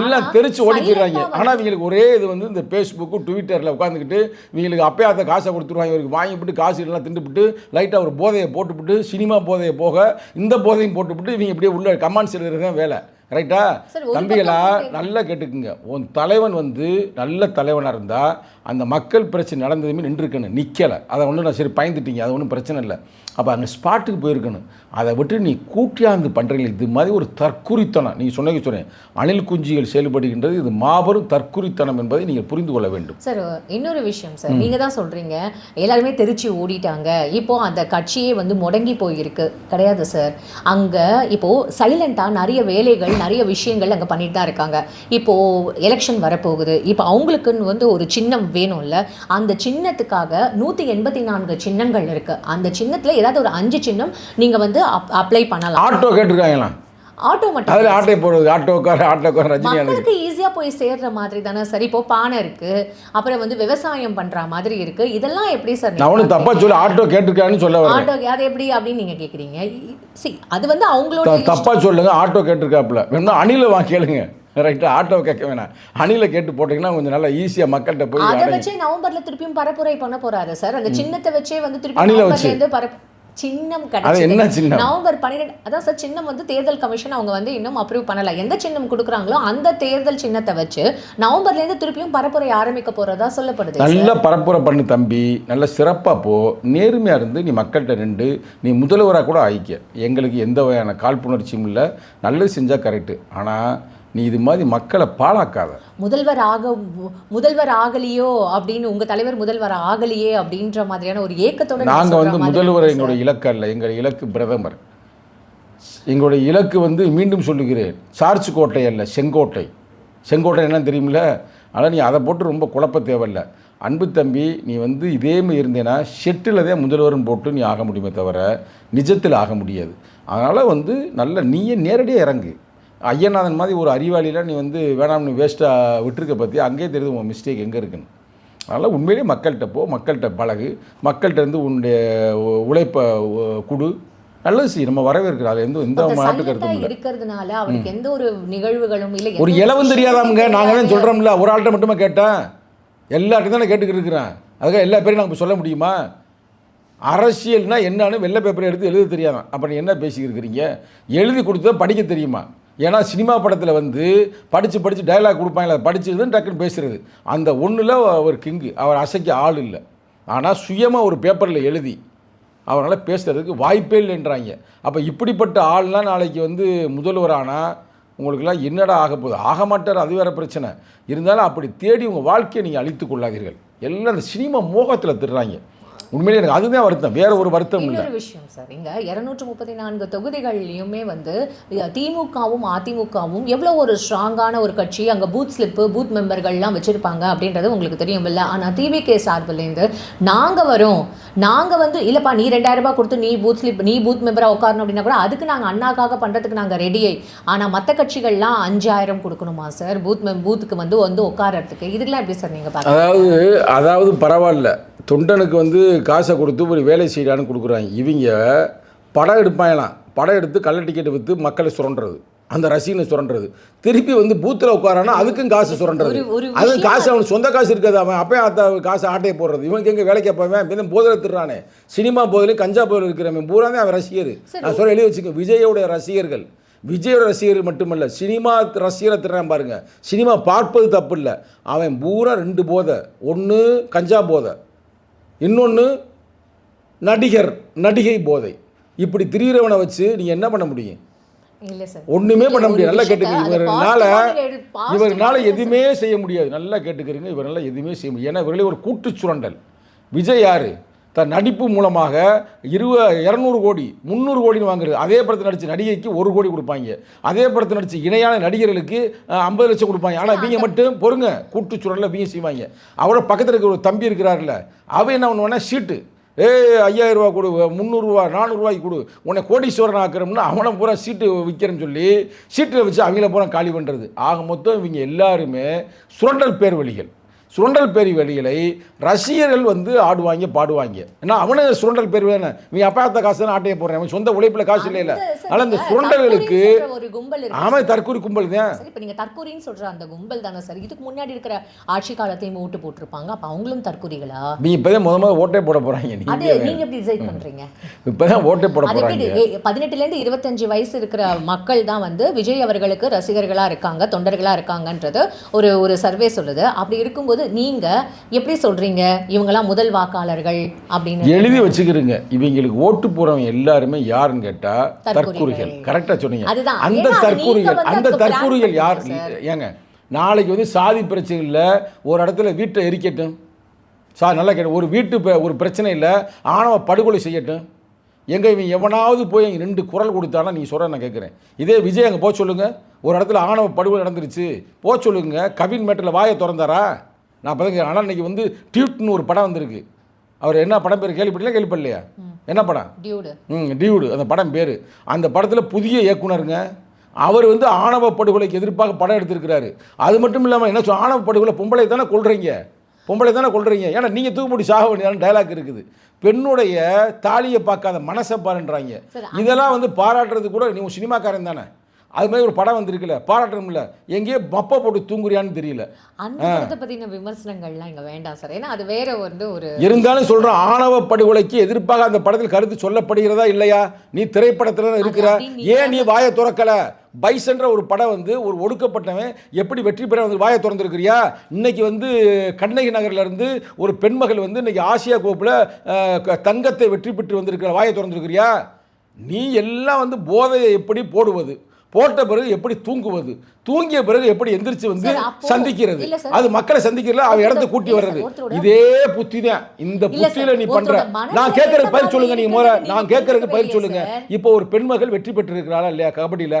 எல்லாம் தெரிச்சு ஓடி போயிடுறாங்க. ஆனால் இவங்களுக்கு ஒரே இது வந்து இந்த ஃபேஸ்புக்கு ட்விட்டரில் உட்காந்துக்கிட்டு இவங்களுக்கு அந்த காசை கொடுத்துருவாங்க. இவருக்கு வாங்கிவிட்டு காசு எல்லாம் திண்டுபிட்டு லைட்டாக ஒரு போதையை போட்டுவிட்டு சினிமா போதையை போக இந்த போதையும் போட்டுவிட்டு இவங்க இப்படியே உள்ள கமாண்ட்ஸ் எழுதுறது தான் வேலை. ஒரு தம்பிகளா நல்லா கேட்டுக்குங்க. உன் தலைவன் வந்து நல்ல தலைவனாக இருந்தால் அந்த மக்கள் பிரச்சனை நடந்ததுமே நின்றுருக்கணும். நிற்கலை அதை ஒன்றும் நான் சரி பயந்துட்டீங்க. அது ஒன்றும் பிரச்சனை இல்லை. அப்போ அங்கே ஸ்பாட்டுக்கு போயிருக்கணும். அதை விட்டு நீ கூட்டியாந்து பண்ணுறீங்களே இது மாதிரி ஒரு தற்குறித்தனம். நீங்கள் சொன்னது சொன்னேன். அணில் குஞ்சிகள் செயல்படுகின்றது இது மாபெரும் தற்குறித்தனம் என்பதை நீங்கள் புரிந்து கொள்ள வேண்டும். சார் இன்னொரு விஷயம் சார். நீங்க தான் சொல்றீங்க. எல்லாருமே தெரிச்சு ஓடிட்டாங்க. இப்போ அந்த கட்சியே வந்து முடங்கி போயிருக்கு. கிடையாது சார். அங்க இப்போ சைலண்டா நிறைய வேலைகள் நிறைய விஷயங்கள் அங்க பண்ணிட்டு தான் இருக்காங்க. இப்போ எலெக்ஷன் வரப்போகுது. இப்போ அவங்களுக்குன்னு வந்து ஒரு சின்னம் வேணும்ல. அந்த சின்னத்துக்காக நூத்தி எண்பத்தி நான்கு சின்னங்கள் இருக்கு. அந்த சின்னத்துல ஏதாவது ஒரு அஞ்சு சின்னம் நீங்க வந்து அப்ளை பண்ணலாம். ஆட்டோ கேட்டிருக்காங்களா? ஆட்டோ மட்டும் அதில் ஆட்டோ போடுறது ஆட்டோக்கார ஆட்டோக்கார ரஜினி மக்களுக்கு ஈஸியா போய் சேர்ற மாதிரி தானே சார். இப்போ பானை இருக்கு அப்புறம் வந்து விவசாயம் பண்ற மாதிரி இருக்கு. இதெல்லாம் எப்படி சார் நான் ஒன்றும் தப்பாக சொல்ல ஆட்டோ கேட்டிருக்கான்னு சொல்ல ஆட்டோ அது எப்படி அப்படின்னு நீங்க கேக்குறீங்க? சி அது வந்து அவங்களோட தப்பா சொல்லுங்க ஆட்டோ கேட்டிருக்காப்புல. வேணும்னா அணில வா கேளுங்க. ரைட்டா ஆட்டோ கேட்க வேணாம். அணில கேட்டு போட்டிங்கன்னா கொஞ்சம் நல்லா ஈஸியாக மக்கள்கிட்ட போய் அதை வச்சே நவம்பர்ல திருப்பியும் பரப்புரை பண்ண போறாரு சார். அந்த சின்னத்தை வச்சே வந்து திருப்பி அணில வச்சு. பரப்பு சின்னம் கிடைச்சது. என்ன சின்னம்? நவம்பர் பன்னிரெண்டு அதான் சார் சின்னம் வந்து தேர்தல் கமிஷன் அவங்க வந்து இன்னும் அப்ரூவ் பண்ணல. எந்த சின்னம் கொடுக்குறாங்களோ அந்த தேர்தல் சின்னத்தை வச்சு நவம்பர்ல இருந்து திருப்பியும் பரப்புரை ஆரம்பிக்க போறதா சொல்லப்படுது நல்ல பரப்புரை பண்ணு தம்பி. நல்ல சிறப்பாக போ. நேர்மையாக இருந்து நீ மக்கள்கிட்ட நின்று நீ முதல்வராக கூட ஆயிக்க. எங்களுக்கு எந்த வகையான காழ்ப்புணர்ச்சியும் இல்லை. நல்லது செஞ்சால் கரெக்டு ஆனால் நீ இது மாதிரி மக்களை பாழாக்காத. முதல்வர் ஆக முதல்வர் ஆகலையோ அப்படின்னு உங்க தலைவர் முதல்வர் ஆகலையே அப்படின்ற மாதிரியான ஒரு ஏக்கத்தோட நீங்க வந்து முதல்வர் எங்களுடைய இலக்கு அல்ல எங்கள் இலக்கு பிரதமர். எங்களுடைய இலக்கு வந்து மீண்டும் சொல்லுகிறேன் சார்ஜ் கோட்டை அல்ல செங்கோட்டை. செங்கோட்டை என்னன்னு தெரியுமில்ல? ஆனால் நீ அதை போட்டு ரொம்ப குழப்ப தேவையில்ல. அன்பு தம்பி நீ வந்து இதே மாதிரி இருந்தேன்னா ஷெட்டில் தான் முதல்வர்னு போட்டு நீ ஆக முடியுமே தவிர நிஜத்தில் ஆக முடியாது. அதனால் வந்து நல்ல நீயே நேரடியாக இறங்கு. ஐயநாதன் மாதிரி ஒரு அறிவாளியில் நீ வந்து வேணாம்னு வேஸ்ட்டாக விட்டுருக்க பற்றி அங்கேயே தெரியுது உன் மிஸ்டேக் எங்கே இருக்குன்னு. அதனால் உண்மையிலேயே மக்கள்கிட்ட போ மக்கள்கிட்ட பழகு. மக்கள்கிட்ட இருந்து உன்னுடைய உழைப்பை கொடு. நல்லது செய்ய நம்ம வரவேற்கிறோம் அதில் எந்த எந்த ஒருத்தர் மாட்டு silent ஆ கருத்தும் இல்லை. இருக்கிறதுனால அவருக்கு எந்த ஒரு நிகழ்வுகளும் இல்லை. ஒரு இலவும் தெரியாதாமுங்க. நாங்கள் தான். சொல்கிறோம்ல ஒரு ஆள்கிட்ட மட்டுமா கேட்டேன்? எல்லார்ட்டும் தானே கேட்டுக்கிட்டு இருக்கிறேன் அதுக்காக எல்லா பேரையும் நாங்கள் சொல்ல முடியுமா? அரசியல்னா என்னன்னு வெள்ளை பேப்பரை எடுத்து எழுத தெரியாதான். அப்போ நீ என்ன பேசிக்கிட்டு இருக்கிறீங்க? எழுதி கொடுத்தா படிக்க தெரியுமா? ஏன்னா சினிமா படத்தில் வந்து படித்து படித்து டயலாக் கொடுப்பாங்க அதை படிச்சது டக்குன்னு பேசுறது. அந்த ஒன்றில் அவர் கிங்கு அவர் அசைக்க ஆள் இல்லை. ஆனால் சுயமாக ஒரு பேப்பரில் எழுதி அவரால் பேசுகிறதுக்கு வாய்ப்பே இல்லைன்றாங்க. அப்போ இப்படிப்பட்ட ஆள்லாம் நாளைக்கு வந்து முதல்வரானால் உங்களுக்கெல்லாம் என்னடா ஆக போகுது? ஆக மாட்டார்? அது வேறு பிரச்சனை. இருந்தாலும் அப்படி தேடி உங்கள் வாழ்க்கையை நீங்கள் அழித்து கொள்ளாதீர்கள். எல்லாம் அந்த சினிமா மோகத்தில் திடுறாங்க உண்மையிலே எனக்கு அதுதான் வருத்தம். வேற ஒரு வருத்தம் இல்லை. இன்னொரு விஷயம் சார். இங்க இருநூற்று முப்பத்தி நான்கு தொகுதிகள்லையுமே வந்து திமுகவும் அதிமுகவும் எவ்வளோ ஒரு ஸ்ட்ராங்கான ஒரு கட்சி அங்க பூத் ஸ்லிப்பு பூத் மெம்பர்கள்லாம் வச்சிருப்பாங்க அப்படின்றது உங்களுக்கு தெரியும் இல்ல ஆனா டிவிகே சார்பிலேருந்து நாங்க வரோம். நாங்கள் வந்து இல்லைப்பா நீ ரெண்டாயிரம் ரூபாய் கொடுத்து நீ பூத் ஸ்லிப் நீ பூத் மெம்பராக உட்காரணும் அப்படின்னா கூட அதுக்கு நாங்கள் அண்ணாக்காக பண்ணுறதுக்கு நாங்கள் ரெடியை ஆனால் மற்ற கட்சிகள்லாம் அஞ்சாயிரம் கொடுக்கணுமா சார் பூத் மெம் பூத்துக்கு வந்து வந்து உட்காரத்துக்கு இதுக்கெல்லாம் எப்படி சார் நீங்கள் அதாவது அதாவது பரவாயில்ல. தொண்டனுக்கு வந்து காசை கொடுத்து ஒரு வேலை செய்யலான்னு கொடுக்குறாங்க. இவங்க படம் எடுப்பாங்களாம். படம் எடுத்து கள்ள டிக்கெட் விற்று மக்களை சுரண்டுறது. அந்த ரசிகனை சுரண்டுறது. திருப்பி வந்து பூத்தில் உட்காரானா அதுக்கும் காசு சுரண்டுறது. அது காசு அவனுக்கு சொந்த காசு இருக்காது. அவன் அப்பயே அத்த காசு ஆட்டையை போடுறது. இவனுக்கு எங்கே வேலைக்கு போவேன் பின்ன போதில் திடுறானே சினிமா போதிலையும் கஞ்சா போதில் இருக்கிறவன். பூராமே அவன் ரசிகர். நான் சொல்ல எழுதி வச்சுக்க. விஜயோடைய ரசிகர்கள். விஜயோட ரசிகர்கள் மட்டுமல்ல சினிமா ரசிகரை திடுறான் பாருங்க. சினிமா பார்ப்பது தப்பு இல்லை அவன் பூரா ரெண்டு போதை. ஒன்று கஞ்சா போதை. இன்னொன்று நடிகர் நடிகை போதை. இப்படி திரியிறவனை வச்சு நீங்கள் என்ன பண்ண முடியும்? ஒண்ணுமே பண்ண முடியாது. நல்லா கேட்டுக்கிறீங்க. இவர்னால இவர்னால எதுவுமே செய்ய முடியாது. நல்லா கேட்டுக்கிறீங்க. இவரால் எதுவுமே செய்ய முடியாது. ஏன்னா இவர்களே ஒரு கூட்டு சுரண்டல். விஜய் யாரு? தன் நடிப்பு மூலமாக இருவ இரநூறு கோடி முந்நூறு கோடின்னு வாங்குறது. அதே படத்தில் நடித்த நடிகைக்கு ஒரு கோடி கொடுப்பாங்க. அதே படத்தில் நடித்த இணையான நடிகர்களுக்கு ஐம்பது லட்சம் கொடுப்பாங்க. ஆனால் இவங்க மட்டும் பொறுங்க. கூட்டு சுரண்டல இவங்க செய்வாங்க. அவரோட பக்கத்தில் இருக்கிற ஒரு தம்பி இருக்கிறார்ல அவன் என்ன பண்ணுவானா ஷீட்டு ஏய் ஐயாயிரரூவா கொடு முந்நூறுரூவா நானூறுரூவாய்க்கு கொடு. உன்னை கோடீஸ்வரன் ஆக்கிறோம்னா அவனை பூரா சீட்டு விற்கிறேன்னு சொல்லி சீட்டில் வச்சு அவங்கள பூரா காலி பண்ணுறது ஆக மொத்தம் இவங்க எல்லாருமே சுரண்டல் பேர் வழிகள் சுரண்டல் பேரி வழிகளை ரசிகர்கள் வந்து ஆடுவாங்க பாடுவாங்க. ஏன்னா அவனு சுரண்டல் பேரி வேணும் நீ அப்பா அத்த காசு தானே ஆட்டையை போடுறேன். அவன் சொந்த உழைப்புல காசு இல்லை இல்ல. அதனால இந்த சரி, சுரண்டல்களுக்கு ஒரு கும்பல் இருக்கு. ஆமா தற்கூரி கும்பல் தான். இப்போ நீங்க தற்கூரின்னு சொல்ற அந்த கும்பல் தானே சார். இதுக்கு முன்னாடி இருக்கிற ஆட்சி காலத்தையும் ஓட்டு போட்டிருப்பாங்க. அப்ப அவங்களும் தற்கூரிகளா? நீ இப்பதான் முத முத ஓட்டே போட போறாங்க. அது நீங்க நீங்க எப்படி டிசைட் பண்றீங்க? இப்பதான் ஓட்டே போட அது எப்படி? போறாங்க. ஏ- பதினெட்டுல இருந்து இருபத்தஞ்சு வயசு இருக்கிற மக்கள் தான் வந்து விஜய் அவர்களுக்கு ரசிகர்களா இருக்காங்க தொண்டர்களா இருக்காங்கன்றது ஒரு ஒரு சர்வே சொல்லுது. அப்படி இருக்கும்போது நீங்க எப்படி சொல்றீங்க? இவங்கெல்லாம் முதல் வாக்காளர்கள் அப்படின்னு எழுதி வச்சுக்கிறீங்க. இவங்களுக்கு ஓட்டு போறவங்க எல்லாருமே யாருன்னு கேட்டா தற்குறிகள். தற்குறிகள். கரெக்டா சொன்னீங்க. அதுதான். அந்த தற்குறிகள் அந்த தற்குறிகள் யார்? ஏங்க நாளைக்கு வந்து சாதி பிரச்சனை இல்லை ஒரு இடத்துல வீட்டை எரிக்கட்டும். சார் நல்லா கேட்டு ஒரு வீட்டு ஒரு பிரச்சனை இல்லை ஆணவ படுகொலை செய்யட்டும். எங்க இவன் எவனாவது போய் ரெண்டு குரல் கொடுத்தானா நீ சொல்ற நான் கேட்குறேன் இதே விஜய் அங்கே போக சொல்லுங்க. ஒரு இடத்துல ஆணவ படுகொலை நடந்துருச்சு. போக சொல்லுங்க. கவின் மேட்டில் வாயை திறந்தாரா? நான் பதங்க ஆனால் இன்னைக்கு வந்து டியூட்னு ஒரு படம் வந்திருக்கு. அவர் என்ன படம் பேர் கேள்விப்படல கேள்விப்படலையா? என்ன படம்? டியூடு. ம் டியூடு அந்த படம் பேர். அந்த படத்தில் புதிய இயக்குனருங்க அவர் வந்து ஆணவ படுகொலைக்கு எதிர்ப்பாக படம் எடுத்திருக்கிறாரு. அது மட்டும் இல்லாமல் என்ன சொல் ஆணவ படுகொலை பொம்பளை தானே கொள்றீங்க பொம்பளை தானே கொள்றீங்க ஏன்னா நீங்கள் தூக்குப்படி சாக வேண்டியதான டைலாக் இருக்குது. பெண்ணுடைய தாலியை பார்க்காத மனசை பாருன்றாங்க. இதெல்லாம் வந்து பாராட்டுறது கூட நீ சினிமாக்காரன் தானே. அது மாதிரி ஒரு படம் வந்திருக்குல்ல பாராட்டணும்ல எங்கேயோ மப்பை போட்டு தூங்குறியான்னு தெரியல. அந்த படத்தை பத்தின விமர்சனங்கள்லாம் இங்க வேண்டாம் சார். ஏன்னா அது வேற வந்து ஒரு இருந்தாலும் சொல்றோம் ஆணவ படுகொலைக்கு எதிர்ப்பாக அந்த படத்தில் கருத்து சொல்லப்படுகிறதா இல்லையா? நீ திரைப்படத்துல இருக்கிற. ஏன் நீ வாயை திறக்கல? பைசன்ற ஒரு படம் வந்து ஒரு ஒடுக்கப்பட்டவன் எப்படி வெற்றி பெற வந்து வாயை திறந்துருக்கிறியா? இன்னைக்கு வந்து கண்ணகி நகர்ல இருந்து ஒரு பெண்மகள் வந்து இன்னைக்கு ஆசியா கோப்பில் தங்கத்தை வெற்றி பெற்று வந்திருக்கிற வாயை திறந்துருக்கிறியா? நீ எல்லாம் வந்து போதையை எப்படி போடுவது? போட்ட பிறகு எப்படி தூங்குவது? தூங்கிய பிறகு எப்படி எந்திரிச்சு வந்து சந்திக்கிறது. அது மக்களை சந்திக்கிறதுல அவன் இடத்த கூட்டி வர்றது. இதே புத்தி தான் இந்த புத்தியில நீ பண்ற. நான் கேட்கறதுக்கு பதில் சொல்லுங்க நீங்க முதல்ல. இருக்குன்னு நான் கேட்கறதுக்கு புரிஞ்சுக்கவே சொல்லுங்க. இப்போ ஒரு பெண்மகள் வெற்றி பெற்று இருக்கிறாளா இல்லையா? கபடியில.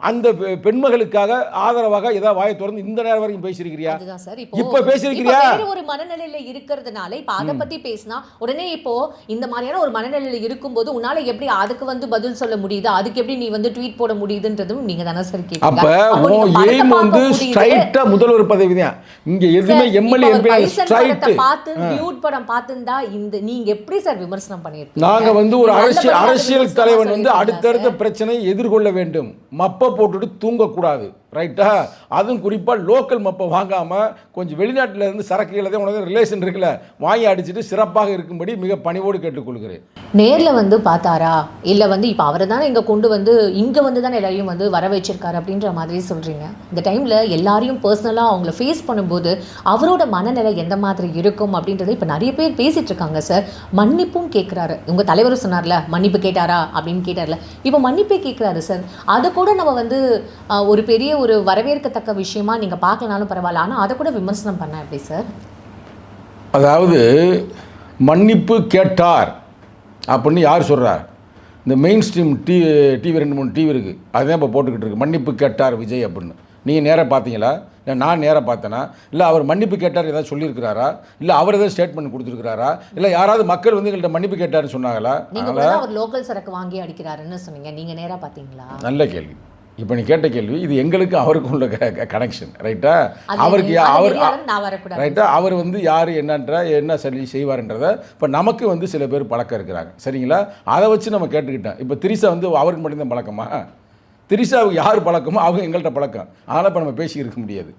அந்த பெண்மகளுக்காக ஆதரவாக ஏதாவது வாயை திறந்து இந்த நேரம் வரைக்கும் பேசியிருக்கிறியா? சார். இப்ப பேசியிருக்கிறியா? ஒரு மனநிலையில இருக்கிறதுனால இப்ப அத பத்தி பேசினா உடனே இப்போ இந்த மாதிரியான ஒரு மனநிலையில இருக்கும்போது உன்னால எப்படி அதுக்கு வந்து பதில் சொல்ல முடியுது? அதுக்கு எப்படி நீ வந்து ட்வீட் போட முடியுதுன்றதும் நீங்க தானே சார் அப்ப எய்ம் வந்து ஸ்ட்ரைட்டா முதல்வர் பதவி தான். இங்க எதுவுமே எம்எல்ஏ எம்பி ஸ்ட்ரைட் பார்த்து டியூட் படம் பார்த்திருந்தா இந்த நீங்க எப்படி சார் விமர்சனம் பண்ணிருக்கீங்க நாங்க வந்து ஒரு அரசியல் அரசியல் தலைவன் வந்து அடுத்தடுத்த? பிரச்சனையை எதிர்கொள்ள வேண்டும். மப்பை போட்டுட்டு தூங்கக்கூடாது. ரைட்டா அதுவும் குறிப்பா லோக்கல் மப்பை வாங்காம கொஞ்சம் வெளிநாட்டுல இருந்து சரக்குகளை தான் உனக்கு ரிலேஷன் இருக்குல்ல. வாங்கி அடிச்சுட்டு சிறப்பாக இருக்கும்படி மிக பணிவோடு கேட்டுக்கொள்கிறேன். நேர்ல வந்து பார்த்தாரா? இல்ல வந்து இப்ப அவரை தானே இங்க கொண்டு வந்து இங்க வந்து தானே எல்லாரையும் வந்து வர வச்சிருக்காரு அப்படின்ற மாதிரி சொல்றீங்க. இந்த டைம்ல எல்லாரையும் பர்சனலா அவங்கள ஃபேஸ் பண்ணும்போது அவரோட மனநிலை எந்த மாதிரி இருக்கும் அப்படின்றத இப்ப நிறைய பேர் பேசிட்டு இருக்காங்க சார் மன்னிப்பும் கேட்குறாரு உங்க தலைவர் சொன்னார்ல மன்னிப்பு கேட்டாரா அப்படின்னு கேட்டார்ல. இப்ப மன்னிப்பே கேட்குறாரு சார் அதை கூட நம்ம வந்து ஒரு பெரிய ஒரு வரவேற்கத்தக்க விஷயமா நீங்க பார்க்கலனாலும் பரவாயில்ல. ஆனா அதை கூட விமர்சனம் பண்ண எப்படி சார் அதாவது மன்னிப்பு கேட்டார் அப்படின்னு யார் சொல்றா? இந்த மெயின் ஸ்ட்ரீம் டி டிவி ரெண்டு மூணு டிவி இருக்குது அதுதான் இப்போ போட்டுக்கிட்டு இருக்கு. மன்னிப்பு கேட்டார் விஜய் அப்படின்னு. நீங்கள் நேராக பார்த்தீங்களா? இல்லை நான் நேராக பார்த்தேனா? இல்லை அவர் மன்னிப்பு கேட்டார் ஏதாவது சொல்லியிருக்கிறாரா? இல்லை அவர் ஏதாவது ஸ்டேட்மெண்ட் கொடுத்துருக்கிறாரா? இல்லை யாராவது மக்கள் வந்து எங்கள்கிட்ட மன்னிப்பு கேட்டாருன்னு சொன்னாங்களா? நீங்க கூட அவர் லோக்கல் சரக்கு வாங்கி அடிக்கிறாருன்னு சொன்னீங்க. நீங்க நேரா பாத்தீங்களா நல்ல கேள்வி. இப்போ நீ கேட்ட கேள்வி இது எங்களுக்கு அவருக்கும் உள்ள கனெக்ஷன் ரைட்டா அவருக்கு அவர் ரைட்டா அவர் வந்து யார் என்னன்ற என்ன சரி செய்வார்ன்றத இப்போ நமக்கு வந்து சில பேர் பழக்கம் இருக்கிறாங்க. சரிங்களா? அதை வச்சு நம்ம கேட்டுக்கிட்டோம். இப்போ திரிசா வந்து அவருக்கு மட்டும்தான் பழக்கமா? திரிசாவுக்கு யார் பழக்கமோ அவங்க எங்கள்கிட்ட பழக்கம். அதனால் இப்போ நம்ம பேசி இருக்க முடியாது.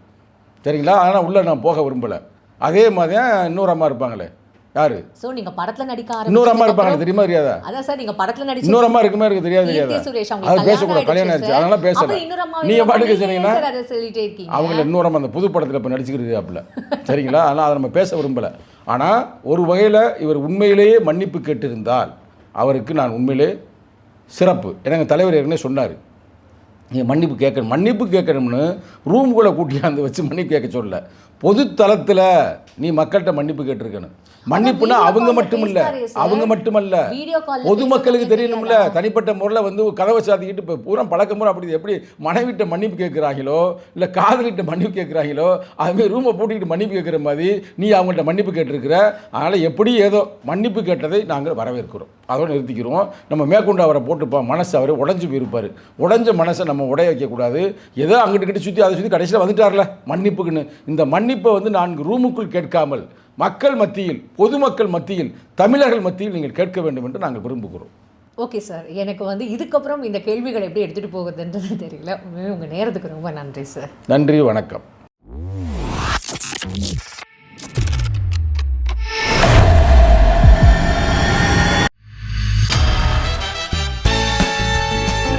சரிங்களா? அதனால் உள்ளே நான் போக விரும்பலை. அதே மாதிரி தான் இன்னொரு அம்மா இருப்பாங்களே. யார்? சோ நீங்க படத்துல நடிக்க இன்னொரு அம்மா இருப்பாங்க தெரியுமா தெரியாதா அதான் சார் நீங்க படத்துல நடிச்சு இன்னொரு அம்மா இருக்குமே இருக்கு தெரியாது தெரியாதா? சுரேஷ் அது அவங்களுக்கு பேசக்கூடாது கல்யாணம் ஆயிடுச்சு அதனால பேசல. இன்னொரு அம்மா நீங்க பாட்டுக்கு சொன்னீங்கன்னா சார் அதை சொல்லிட்டே இருக்கீங்க. அவங்கள இன்னொரு அந்த புது படத்தில் இப்போ நடிச்சுக்கிறது அப்பல சரிங்களா? அதனால் அதை நம்ம பேச விரும்பலை. ஆனால் ஒரு வகையில் இவர் உண்மையிலேயே மன்னிப்பு கேட்டிருந்தால் அவருக்கு நான் உண்மையிலே சிறப்பு. எங்கள் தலைவர் ஏற்கனவே சொன்னார். நீ மன்னிப்பு கேட்கணும். மன்னிப்பு கேட்கணும்னு ரூம்குள்ளே கூட்டியாந்து வச்சு மன்னிப்பு கேட்க சொல்ல பொது தளத்தில் நீ மக்கள்கிட்ட மன்னிப்பு கேட்டிருக்கணும். மன்னிப்புனா அவங்க மட்டும் இல்ல. அவங்க மட்டுமல்ல. வீடியோ கால் பொதுமக்களுக்கு தெரியணும்ல. தனிப்பட்ட முறையில் வந்து கதவை சாத்திக்கிட்டு இப்போ பூரா பழக்க முறை அப்படி எப்படி மனைவிட்ட மன்னிப்பு கேட்குறாங்களோ இல்லை காதலிட்ட மன்னிப்பு கேட்குறாங்களோ அதுமாதிரி ரூமை பூட்டிக்கிட்டு மன்னிப்பு கேட்குற மாதிரி நீ அவங்கள்ட்ட மன்னிப்பு கேட்டிருக்கிற. அதனால் எப்படி ஏதோ மன்னிப்பு கேட்டதை நாங்கள் வரவேற்கிறோம். அதோட நிறுத்திக்கிறோம். நம்ம மேற்கொண்டு அவரை போட்டுப்பா மனசு அவரை உடஞ்சி போயிருப்பார். உடஞ்ச மனசை நம்ம உடைய வைக்கக்கூடாது. ஏதோ அங்கிட்டு கிட்ட சுற்றி அதை சுற்றி கடைசியில் வந்துட்டார்ல. மன்னிப்புக்குன்னு. இந்த மன்னிப்பை வந்து நான்கு ரூமுக்குள் கேட்காமல் மக்கள் மத்தியில் பொதுமக்கள் மத்தியில் தமிழர்கள் மத்தியில் நீங்கள் கேட்க வேண்டும் என்று நாங்கள் விரும்புகிறோம். Okay sir. எனக்கு வந்து இதுக்கப்புறம் இந்த கேள்விகளை எப்படி எடுத்துகிட்டு போகுதுன்றது தெரியல. உங்கள் நேரத்துக்கு ரொம்ப நன்றி சார். நன்றி வணக்கம்.